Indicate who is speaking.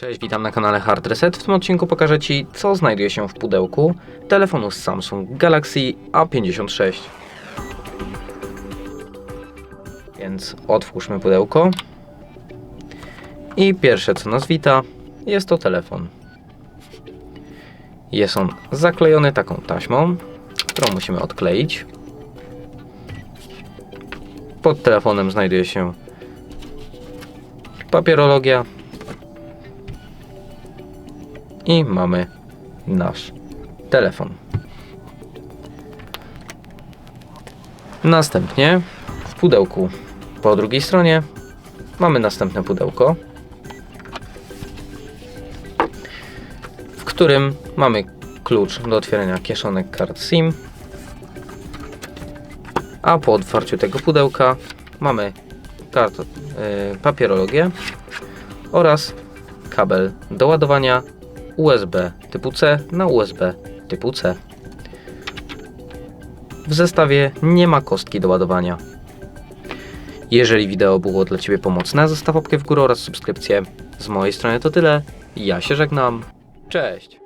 Speaker 1: Cześć, witam na kanale Hard Reset. W tym odcinku pokażę Ci, co znajduje się w pudełku telefonu z Samsung Galaxy A56. Więc otwórzmy pudełko. I pierwsze, co nas wita, jest to telefon. Jest on zaklejony taką taśmą, którą musimy odkleić. Pod telefonem znajduje się papierologia, i mamy nasz telefon. Następnie w pudełku po drugiej stronie mamy następne pudełko, w którym mamy klucz do otwierania kieszonek kart SIM, a po otwarciu tego pudełka mamy kart, y, papierologię oraz kabel do ładowania USB typu C na USB typu C. W zestawie nie ma kostki do ładowania. Jeżeli wideo było dla Ciebie pomocne, zostaw łapkę w górę oraz subskrypcję. Z mojej strony to tyle. Ja się żegnam. Cześć!